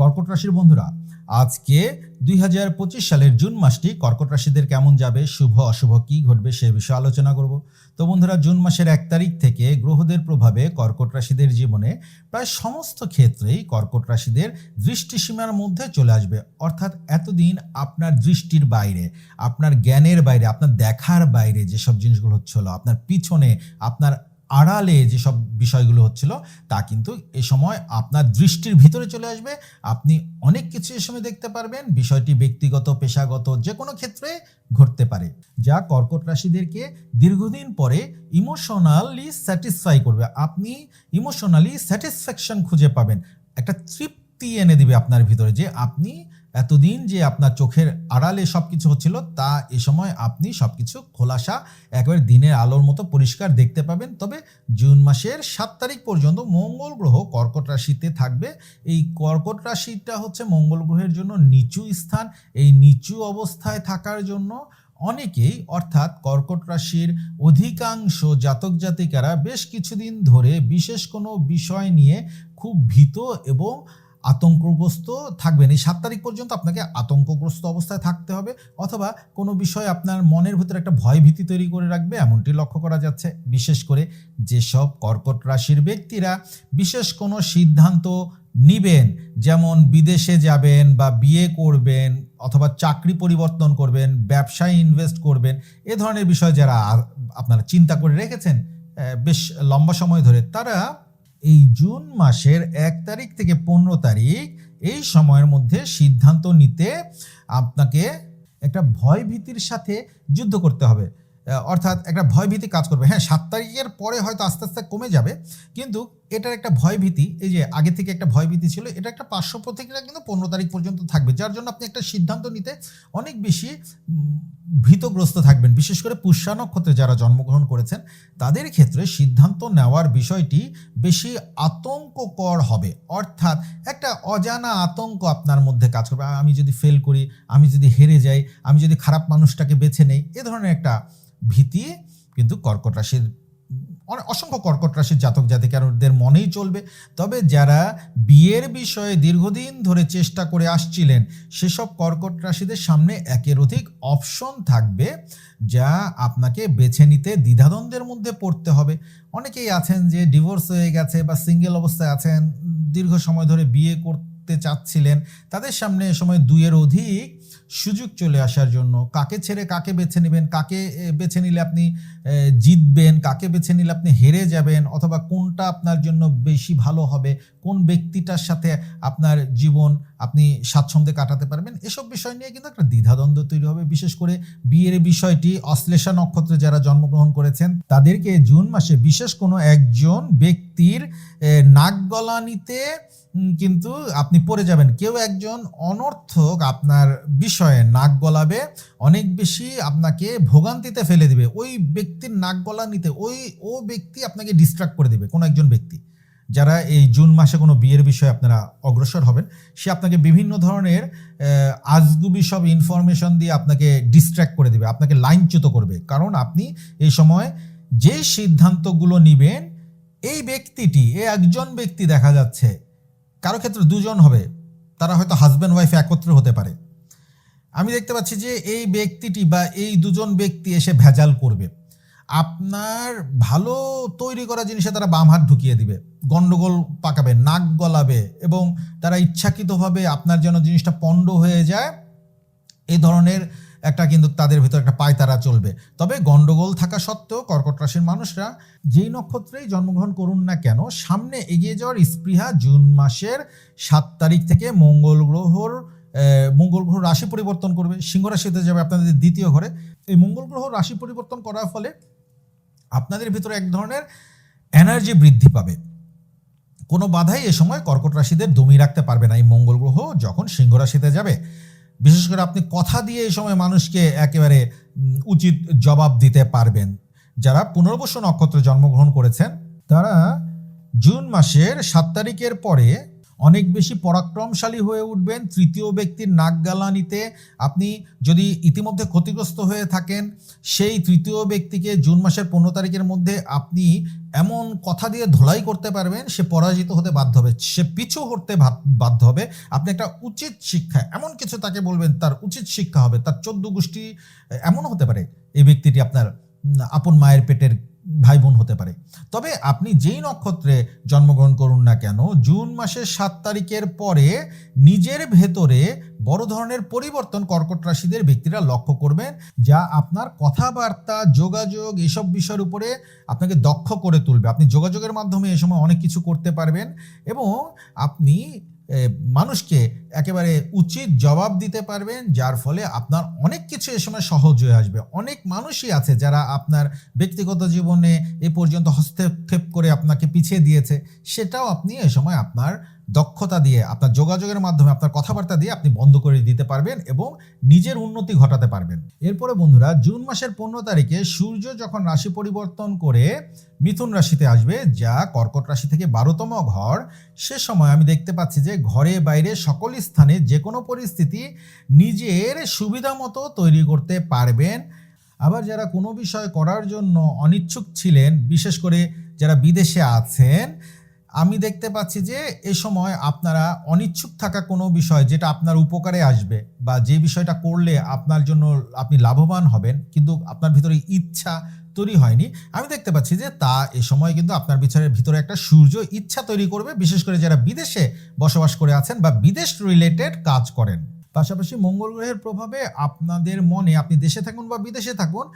কর্কট রাশির বন্ধুরা, আজকে দুই হাজার পঁচিশ সালের জুন মাসটি কর্কট রাশিদের কেমন যাবে, শুভ, অশুভ কি ঘটবে সে বিষয়ে আলোচনা করব। তো বন্ধুরা, জুন মাসের এক তারিখ থেকে গ্রহদের প্রভাবে কর্কট রাশিদের জীবনে প্রায় সমস্ত ক্ষেত্রেই কর্কট রাশিদের দৃষ্টিসীমার মধ্যে চলে আসবে। অর্থাৎ এতদিন আপনার দৃষ্টির বাইরে, আপনার জ্ঞানের বাইরে, আপনার দেখার বাইরে যেসব জিনিসগুলো হচ্ছিল, আপনার পিছনে, আপনার আড়ালে যেসব বিষয়গুলো হচ্ছিল, তা কিন্তু এ সময় আপনার দৃষ্টির ভিতরে চলে আসবে। আপনি অনেক কিছু এ সময় দেখতে পারবেন। বিষয়টি ব্যক্তিগত, পেশাগত যে কোনো ক্ষেত্রে ঘটতে পারে। যা কর্কট রাশিদেরকে দীর্ঘদিন পরে ইমোশনালি স্যাটিসফাই করবে। আপনি ইমোশনালি স্যাটিসফ্যাকশন খুঁজে পাবেন। একটা তৃপ্তি এনে দিবে আপনার ভিতরে যে আপনি এতদিন যে আপনার চোখের আড়ালে সব কিছু হচ্ছিল, তা এ সময় আপনি সব কিছু খোলাসা, একেবারে দিনের আলোর মতো পরিষ্কার দেখতে পাবেন। তবে জুন মাসের সাত তারিখ পর্যন্ত মঙ্গল গ্রহ কর্কট রাশিতে থাকবে। এই কর্কট রাশিটা হচ্ছে মঙ্গল গ্রহের জন্য নিচু স্থান। এই নিচু অবস্থায় থাকার জন্য অনেকেই, অর্থাৎ কর্কট রাশির অধিকাংশ জাতক জাতিকারা বেশ কিছুদিন ধরে বিশেষ কোনো বিষয় নিয়ে খুব ভীত এবং আতঙ্কগ্রস্ত থাকবেন। এই সাত তারিখ পর্যন্ত আপনাকে আতঙ্কগ্রস্ত অবস্থায় থাকতে হবে অথবা কোনো বিষয় আপনার মনের ভিতরে একটা ভয় ভীতি তৈরি করে রাখবে, এমনটি লক্ষ্য করা যাচ্ছে। বিশেষ করে যেসব কর্কট রাশির ব্যক্তিরা বিশেষ কোনো সিদ্ধান্ত নিবেন, যেমন বিদেশে যাবেন বা বিয়ে করবেন অথবা চাকরি পরিবর্তন করবেন, ব্যবসায় ইনভেস্ট করবেন, এ ধরনের বিষয় যারা আপনারা চিন্তা করে রেখেছেন বেশ লম্বা সময় ধরে, তারা এই জুন মাসের এক তারিখ থেকে পনেরো তারিখ এই সময়ের মধ্যে সিদ্ধান্ত নিতে আপনাকে একটা ভয় ভীতির সাথে যুদ্ধ করতে হবে। অর্থাৎ একটা ভয়ভীতি কাজ করবে। হ্যাঁ সাত তারিখের পরে হয়তো আস্তে আস্তে কমে যাবে, কিন্তু এটার একটা ভয়ভীতি, এই যে আগে থেকে একটা ভয়ভীতি ছিল, এটা একটা পার্শ্ব প্রতিক্রিয়া কিন্তু পনেরো তারিখ পর্যন্ত থাকবে, যার জন্য আপনি একটা সিদ্ধান্ত নিতে অনেক বেশি ভীতগ্রস্ত থাকবেন। বিশেষ করে পুষ্যা নক্ষত্রে যারা জন্মগ্রহণ করেছেন, তাদের ক্ষেত্রে সিদ্ধান্ত নেওয়ার বিষয়টি বেশি আতঙ্ককর হবে। অর্থাৎ একটা অজানা আতঙ্ক আপনার মধ্যে কাজ করবে। আমি যদি ফেল করি, আমি যদি হেরে যাই, আমি যদি খারাপ মানুষটাকে বেছে নেই, এ ধরনের একটা ভীতি কিন্তু কর্কট রাশির অনেক অসংখ্য কর্কট রাশির জাতক জাতিকারদের মনেই চলবে। তবে যারা বিয়ের বিষয়ে দীর্ঘদিন ধরে চেষ্টা করে আসছিলেন, সেসব কর্কট রাশিদের সামনে একের অধিক অপশন থাকবে, যা আপনাকে বেছে নিতে দ্বিধাদ্বন্দ্বের মধ্যে পড়তে হবে। অনেকেই আছেন যে ডিভোর্স হয়ে গেছে বা সিঙ্গেল অবস্থায় আছেন, দীর্ঘ সময় ধরে বিয়ে করতে চাচ্ছিলেন, তাদের সামনে এ সময় দুইয়ের অধিক সুযোগ চলে আসার জন্য। কাকে ছেড়ে কাকে বেছে নেবেন? কাকে বেছে নিলে আপনি জিতবেন, কাকে বেছে নিলে আপনি হেরে যাবেন, অথবা কোনটা আপনার জন্য বেশি ভালো হবে, কোন ব্যক্তিটার সাথে আপনার জীবন আপনি স্বাচ্ছন্দ্যে কাটাতে পারবেন, এসব বিষয় নিয়ে কিন্তু একটা দ্বিধাদ্বন্দ্ব তৈরি হবে। বিশেষ করে বিয়ের বিষয়টি অশ্লেষা নক্ষত্রে যারা জন্মগ্রহণ করেছেন, তাদেরকে জুন মাসে বিশেষ কোনো একজন ব্যক্তির নাক গলানিতে কিন্তু আপনি পড়ে যাবেন। কেউ একজন অনর্থক আপনার বিষয়ে নাক গলাবে, অনেক বেশি আপনাকে ভোগান্তিতে ফেলে দিবে। ওই ব্যক্তির নাক গলা নিতে ওই, ও ব্যক্তি আপনাকে ডিস্ট্রাক্ট করে দেবে, কোনো একজন ব্যক্তি। যারা এই জুন মাসে কোনো বিয়ের বিষয়ে আপনারা অগ্রসর হবেন, সে আপনাকে বিভিন্ন ধরনের আজগুবি সব ইনফরমেশন দিয়ে আপনাকে ডিস্ট্র্যাক্ট করে দেবে, আপনাকে লাইনচ্যুত করবে। কারণ আপনি এই সময় যে সিদ্ধান্তগুলো নেবেন, এই ব্যক্তিটি, এ একজন ব্যক্তি দেখা যাচ্ছে, কারও ক্ষেত্রে দুজন হবে, তারা হয়তো হাজব্যান্ড ওয়াইফ একত্রে হতে পারে। আমি দেখতে পাচ্ছি যে এই ব্যক্তিটি বা এই দুজন ব্যক্তি এসে ভেজাল করবে। আপনার ভালো তৈরি করা জিনিসে তারা বাম হাত ঢুকিয়ে দিবে, গন্ডগোল পাকাবে, নাক গলাবে এবং তারা ইচ্ছাকৃতভাবে আপনার যেন জিনিসটা পণ্ড হয়ে যায় এই ধরনের একটা কিন্তু তাদের ভিতর একটা পায়তারা চলবে। তবে গন্ডগোল থাকা সত্ত্বেও কর্কট রাশির মানুষরা যেই নক্ষত্রেই জন্মগ্রহণ করুন না কেন, সামনে এগিয়ে যাওয়ার স্পৃহা জুন মাসের সাত তারিখ থেকে মঙ্গল গ্রহর মঙ্গল গ্রহ রাশি পরিবর্তন করবে, সিংহ রাশিতে যাবে আপনাদের দ্বিতীয় ঘরে। এই মঙ্গল গ্রহ রাশি পরিবর্তন করার ফলে আপনাদের ভিতরে এক ধরনের এনার্জি বৃদ্ধি পাবে। কোনো বাধাই এ সময় কর্কট রাশিদের দমিয়ে রাখতে পারবে না। এই মঙ্গল গ্রহ যখন সিংহ রাশিতে যাবে, বিশেষ করে আপনি কথা দিয়ে এই সময় মানুষকে একেবারে উচিত জবাব দিতে পারবেন। যারা পুনর্বসু নক্ষত্রে জন্মগ্রহণ করেছেন, তারা জুন মাসের সাত তারিখের পরে অনেক বেশি পরাক্রমশালী হয়ে উঠবেন। তৃতীয় ব্যক্তির নাক গালানিতে আপনি যদি ইতিমধ্যে ক্ষতিগ্রস্ত হয়ে থাকেন, সেই তৃতীয় ব্যক্তিকে জুন মাসের পনেরো তারিখের মধ্যে আপনি এমন কথা দিয়ে ধোলাই করতে পারবেন, সে পরাজিত হতে বাধ্য হবে। সে পিছু হতে বাধ্য হবে। আপনি একটা উচিত শিক্ষা, এমন কিছু তাকে বলবেন, তার উচিত শিক্ষা হবে। তার চোদ্দ গোষ্ঠী, এমনও হতে পারে, এই ব্যক্তিটি আপনার আপন মায়ের পেটের ভাই বোন হতে পারে। তবে আপনি যেই নক্ষত্রে জন্মগ্রহণ করুন না কেন, জুন মাসের সাত তারিখের পরে নিজের ভেতরে বড় ধরনের পরিবর্তন কর্কট রাশিদের ব্যক্তিরা লক্ষ্য করবেন, যা আপনার কথাবার্তা, যোগাযোগ এসব বিষয়ের উপরে আপনাকে দক্ষ করে তুলবে। আপনি যোগাযোগের মাধ্যমে এ সময় অনেক কিছু করতে পারবেন এবং আপনি মানুষকে একেবারে উচিত জবাব দিতে পারবেন, যার ফলে আপনার অনেক কিছু এ সময় সহজ হয়ে আসবে। অনেক মানুষই আছে যারা আপনার ব্যক্তিগত জীবনে এ পর্যন্ত হস্তক্ষেপ করে আপনাকে পিছিয়ে দিয়েছে, সেটাও আপনি এ সময় আপনার দক্ষতা দিয়ে, আপনার যোগাযোগের মাধ্যমে, আপনার কথাবার্তা দিয়ে আপনি বন্ধ করে দিতে পারবেন এবং নিজের উন্নতি ঘটাতে পারবেন। এরপরে বন্ধুরা, জুন মাসের পনেরো তারিখে সূর্য যখন রাশি পরিবর্তন করে মিথুন রাশিতে আসবে, যা কর্কট রাশি থেকে বারোতম ঘর, সে সময় আমি দেখতে পাচ্ছি যে ঘরে বাইরে সকল স্থানে যে কোনো পরিস্থিতি নিজের সুবিধা মতো তৈরি করতে পারবেন। আবার যারা কোনো বিষয় করার জন্য অনিচ্ছুক ছিলেন, বিশেষ করে যারা বিদেশে আছেন আমি দেখতে পাচ্ছি যে এ সময় আপনারা অনিচ্ছুক থাকা কোনো বিষয় যেটা আপনার উপকারে আসবে বা যে বিষয়টা করলে আপনার জন্য আপনি লাভবান হবেন, কিন্তু আপনার ভিতরে ইচ্ছা তৈরি হয়নি, আমি দেখতে পাচ্ছি যে তা এ সময় কিন্তু আপনার বিচারের ভিতরে একটা সূর্য ইচ্ছা তৈরি করবে, বিশেষ করে যারা বিদেশে বসবাস করে আছেন বা বিদেশ রিলেটেড কাজ করেন। পাশাপাশি মঙ্গল গ্রহের প্রভাবে আপনাদের মনে, আপনি দেশে থাকুন বা বিদেশে থাকুন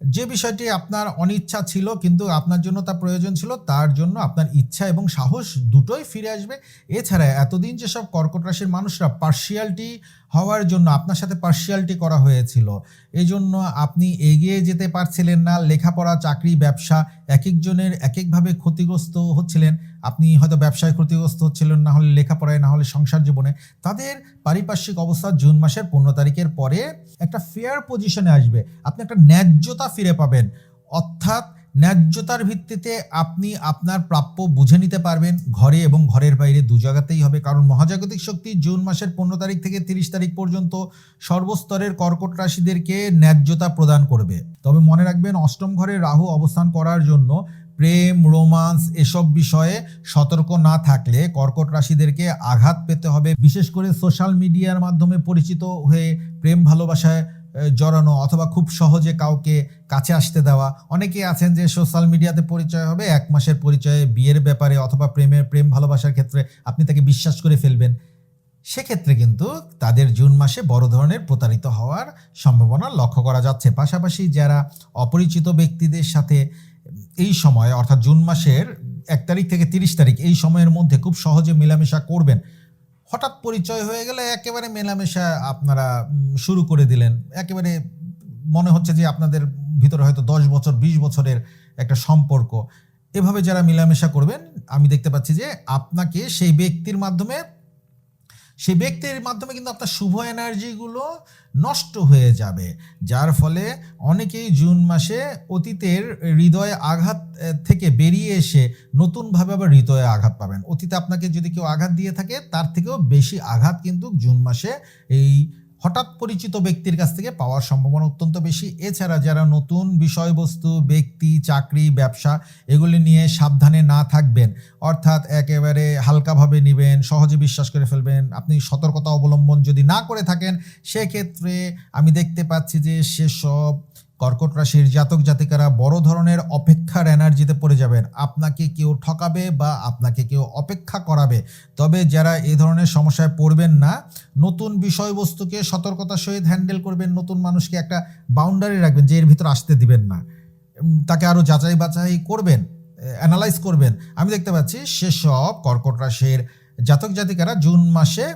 যে বিষয়টি আপনার অনিচ্ছা ছিল কিন্তু আপনার জন্য তা প্রয়োজন ছিল, তার জন্য আপনার ইচ্ছা এবং সাহস দুটোই ফিরে আসবে। এছাড়া এতদিন যেসব কর্কট রাশির মানুষরা পার্সিয়ালিটি হওয়ার জন্য আপনার সাথে পার্সিয়ালিটি করা হয়েছিল। এই জন্য আপনি এগিয়ে যেতে পারছিলেন না, লেখাপড়া, চাকরি, ব্যবসা এক একজনের এক একভাবে ক্ষতিগ্রস্ত হচ্ছিলেন। আপনি হয়তো ব্যবসায় ক্ষতিগ্রস্ত হচ্ছিলেন, না হলে লেখাপড়ায়, না হলে সংসার জীবনে। তাদের পারিপার্শ্বিক অবস্থা জুন মাসের পনেরো তারিখের পরে একটা ফেয়ার পজিশনে আসবে। আপনি একটা ন্যায্যতা ফিরে পাবেন। অর্থাৎ ন্যায্যতার ভিত্তিতে আপনি আপনার প্রাপ্য বুঝে নিতে পারবেন ঘরে এবং ঘরের বাইরে দু জায়গাতেই হবে। কারণ মহাজাগতিক শক্তি জুন মাসের পনেরো তারিখ থেকে তিরিশ তারিখ পর্যন্ত সর্বস্তরের কর্কট রাশিদেরকে ন্যায্যতা প্রদান করবে। তবে মনে রাখবেন, অষ্টম ঘরে রাহু অবস্থান করার জন্য প্রেম, রোমান্স এসব বিষয়ে সতর্ক না থাকলে কর্কট রাশিদেরকে আঘাত পেতে হবে। বিশেষ করে সোশ্যাল মিডিয়ার মাধ্যমে পরিচিত হয়ে প্রেম ভালোবাসায় জড়ানো অথবা খুব সহজে কাউকে কাছে আসতে দেওয়া। অনেকেই আছেন যে সোশ্যাল মিডিয়াতে পরিচয় হবে, এক মাসের পরিচয়ে বিয়ের ব্যাপারে অথবা প্রেমের, প্রেম ভালোবাসার ক্ষেত্রে আপনি তাকে বিশ্বাস করে ফেলবেন। সেক্ষেত্রে কিন্তু তাদের জুন মাসে বড় ধরনের প্রতারিত হওয়ার সম্ভাবনা লক্ষ্য করা যাচ্ছে। পাশাপাশি যারা অপরিচিত ব্যক্তিদের সাথে এই সময়, অর্থাৎ জুন মাসের এক তারিখ থেকে তিরিশ তারিখ এই সময়ের মধ্যে খুব সহজে মেলামেশা করবেন। হঠাৎ পরিচয় হয়ে গেলে একেবারে মেলামেশা আপনারা শুরু করে দিলেন। একেবারে মনে হচ্ছে যে আপনাদের ভিতরে হয়তো দশ বছর, বিশ বছরের একটা সম্পর্ক। এভাবে যারা মেলামেশা করবেন, আমি দেখতে পাচ্ছি যে আপনাকে সেই ব্যক্তির মাধ্যমে সেই ব্যক্তির মাধ্যমে কিন্তু আপনার শুভ এনার্জিগুলো নষ্ট হয়ে যাবে। যার ফলে অনেকেই জুন মাসে অতীতের হৃদয়ে আঘাত থেকে বেরিয়ে এসে নতুনভাবে আবার হৃদয়ে আঘাত পাবেন। অতীতে আপনাকে যদি কেউ আঘাত দিয়ে থাকে, তার থেকেও বেশি আঘাত কিন্তু জুন মাসে এই হঠাৎ পরিচিত ব্যক্তির কাছ থেকে পাওয়ার সম্ভাবনা অত্যন্ত বেশি। এছাড়া যারা নতুন বিষয়বস্তু, ব্যক্তি, চাকরি, ব্যবসা, এগুলি নিয়ে সাবধানে না থাকবেন, অর্থাৎ একেবারে হালকাভাবে নেবেন, সহজে বিশ্বাস করে ফেলবেন, আপনি সতর্কতা অবলম্বন যদি না করে থাকেন, সেক্ষেত্রে আমি দেখতে পাচ্ছি যে সেসব কর্কট রাশির জাতক জাতিকারা বড় ধরনের অপেক্ষার এনার্জিতে পড়ে যাবেন। আপনাকে কেউ ঠকাবে বা আপনাকে কেউ অপেক্ষা করাবে। তবে যারা এই ধরনের সমস্যায় পড়বেন না, নতুন বিষয়বস্তুকে সতর্কতার সহিত হ্যান্ডেল করবেন, নতুন মানুষকে একটা বাউন্ডারি রাখবেন যে এর ভিতর আসতে দিবেন না। তাকে আরও যাচাই বাছাই করবেন অ্যানালাইজ করবেন। আমি দেখতে পাচ্ছি সেসব কর্কট রাশির জাতক জাতিকারা জুন মাসে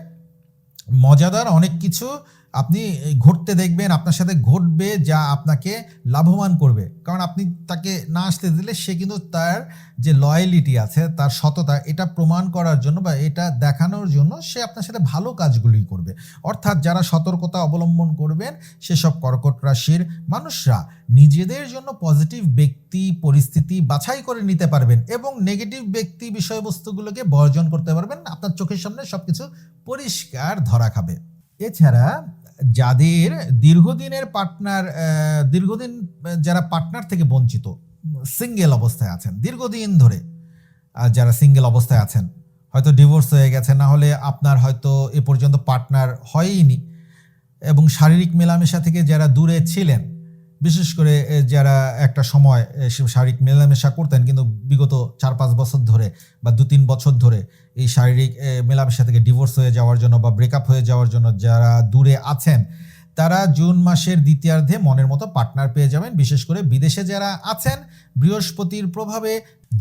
মজাদার অনেক কিছু আপনি ঘটতে দেখবেন, আপনার সাথে ঘটবে যা আপনাকে লাভবান করবে। কারণ আপনি তাকে না আসতে দিলে সে কিন্তু তার যে লয়ালিটি আছে, তার সততা, এটা প্রমাণ করার জন্য বা এটা দেখানোর জন্য সে আপনার সাথে ভালো কাজগুলোই করবে। অর্থাৎ যারা সতর্কতা অবলম্বন করবেন, সেসব কর্কট রাশির মানুষরা নিজেদের জন্য পজিটিভ ব্যক্তি পরিস্থিতি বাছাই করে নিতে পারবেন এবং নেগেটিভ ব্যক্তি বিষয়বস্তুগুলোকে বর্জন করতে পারবেন, আপনার চোখের সামনে সব কিছু পরিষ্কার ধরা খাবে। এছাড়া যাদের দীর্ঘদিনের পার্টনার দীর্ঘদিন যারা পার্টনার থেকে বঞ্চিত সিঙ্গেল অবস্থায় আছেন, দীর্ঘদিন ধরে যারা সিঙ্গেল অবস্থায় আছেন, হয়তো ডিভোর্স হয়ে গেছে, না হলে আপনার হয়তো এ পর্যন্ত পার্টনার হয়ইনি এবং শারীরিক মেলামেশা থেকে যারা দূরে ছিলেন বিশেষ করে যারা একটা সময় শারীরিক মেলামেশা করতেন, কিন্তু বিগত চার পাঁচ বছর ধরে বা দু তিন বছর ধরে এই শারীরিক মেলামেশা থেকে ডিভোর্স হয়ে যাওয়ার জন্য বা ব্রেকআপ হয়ে যাওয়ার জন্য যারা দূরে আছেন, তারা জুন মাসের দ্বিতীয়ার্ধে মনের মতো পার্টনার পেয়ে যাবেন। বিশেষ করে বিদেশে যারা আছেন, বৃহস্পতির প্রভাবে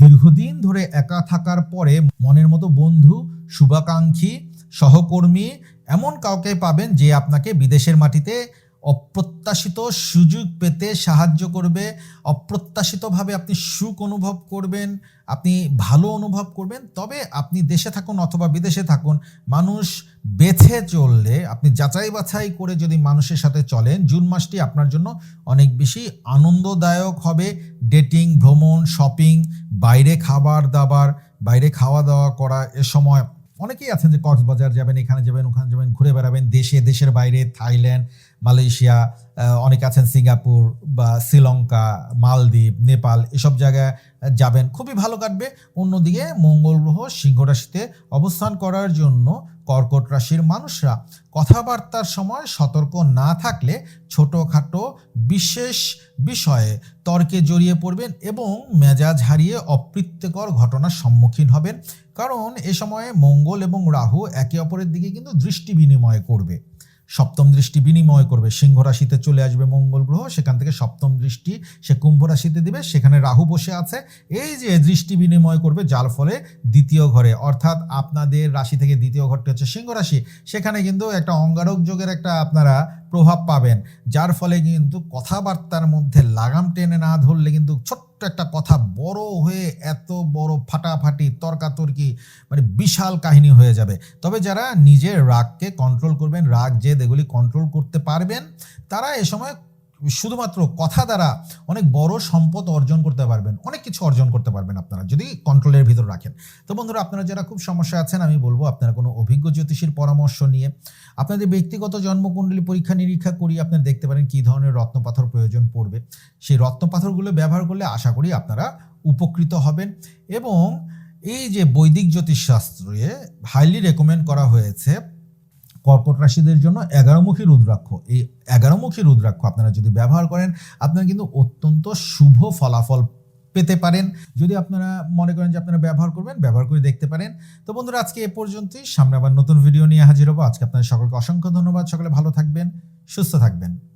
দীর্ঘদিন ধরে একা থাকার পরে মনের মতো বন্ধু, শুভাকাঙ্ক্ষী, সহকর্মী এমন কাউকে পাবেন যে আপনাকে বিদেশের মাটিতে অপ্রত্যাশিত সুযোগ পেতে সাহায্য করবে, অপ্রত্যাশিতভাবে আপনি সুখ অনুভব করবেন, আপনি ভালো অনুভব করবেন, তবে আপনি দেশে থাকুন অথবা বিদেশে থাকুন, মানুষ বেছে চললে, আপনি যাচাই বাছাই করে যদি মানুষের সাথে চলেন, জুন মাসটি আপনার জন্য অনেক বেশি আনন্দদায়ক হবে। ডেটিং, ভ্রমণ, শপিং, বাইরে খাবার দাবার, বাইরে খাওয়া দাওয়া করা এ সময় অনেকেই আছেন যে কক্সবাজার যাবেন, এখানে যাবেন, ওখানে যাবেন, ঘুরে বেড়াবেন, দেশে, দেশের বাইরে, থাইল্যান্ড মালয়েশিয়া অনেকে আছেন সিঙ্গাপুর বা শ্রীলঙ্কা, মালদ্বীপ, নেপাল, এসব জায়গায় যাবেন। খুবই ভালো কাটবে। অন্যদিকে মঙ্গল গ্রহ সিংহ রাশিতে অবস্থান করার জন্য কর্কট রাশির মানুষরা কথাবার্তার সময় সতর্ক না থাকলে ছোটোখাটো বিশেষ বিষয়ে তর্কে জড়িয়ে পড়বেন এবং মেজাজ হারিয়ে অপ্রীত্যকর ঘটনার সম্মুখীন হবেন। কারণ এ সময়ে মঙ্গল এবং রাহু একে অপরের দিকে কিন্তু দৃষ্টি বিনিময় করবে। সপ্তম দৃষ্টি বিনিময় করবে, সিংহ রাশিতে চলে আসবে মঙ্গল গ্রহ, সেখান থেকে সপ্তম দৃষ্টি সে কুম্ভ রাশিতে দিবে, সেখানে রাহু বসে আছে। এই যে দৃষ্টি বিনিময় করবে, যার ফলে দ্বিতীয় ঘরে, অর্থাৎ আপনাদের রাশি থেকে দ্বিতীয় ঘরটি হচ্ছে সিংহ রাশি, সেখানে কিন্তু একটা অঙ্গারক যোগের একটা আপনারা প্রভাব পাবেন, যার ফলে কিন্তু কথাবার্তার মধ্যে লাগাম টেনে না ধরলে কিন্তু ছোট্ট একটা কথা বড় হয়ে এত বড় ফাটাফাটি, তর্কাতর্কি মানে বিশাল কাহিনী হয়ে যাবে। তবে যারা নিজের রাগকে কন্ট্রোল করবেন রাগ জেদ এগুলি কন্ট্রোল করতে পারবেন, তারা এ সময় শুধুমাত্র কথা দ্বারা অনেক বড় সম্পদ অর্জন করতে পারবেন, অনেক কিছু অর্জন করতে পারবেন আপনারা, যদি কন্ট্রোলের ভিতর রাখেন। তো বন্ধুরা, আপনারা যারা খুব সমস্যা আছেন, আমি বলব আপনারা কোনো অভিজ্ঞ জ্যোতিষীর পরামর্শ নিয়ে আপনাদের ব্যক্তিগত জন্মকুণ্ডলী পরীক্ষা নিরীক্ষা করিয়ে আপনারা দেখতে পারেন কী ধরনের রত্নপাথর প্রয়োজন পড়বে। সেই রত্নপাথরগুলো ব্যবহার করলে আশা করি আপনারা উপকৃত হবেন এবং এই যে বৈদিক জ্যোতিষশাস্ত্রে হাইলি রেকমেন্ড করা হয়েছে কর্কট রাশিদের জন্য এগারোমুখী রুদ্রাক্ষ। এই এগারোমুখী রুদ্রাক্ষ আপনারা যদি ব্যবহার করেন, আপনারা কিন্তু অত্যন্ত শুভ ফলাফল পেতে পারেন। যদি আপনারা মনে করেন যে আপনারা ব্যবহার করবেন, ব্যবহার করে দেখতে পারেন। তো বন্ধুরা, আজকে এ পর্যন্তই। সামনে আবার নতুন ভিডিও নিয়ে হাজির হব। আজকে আপনাদের সকলকে অসংখ্য ধন্যবাদ। সকলে ভালো থাকবেন, সুস্থ থাকবেন।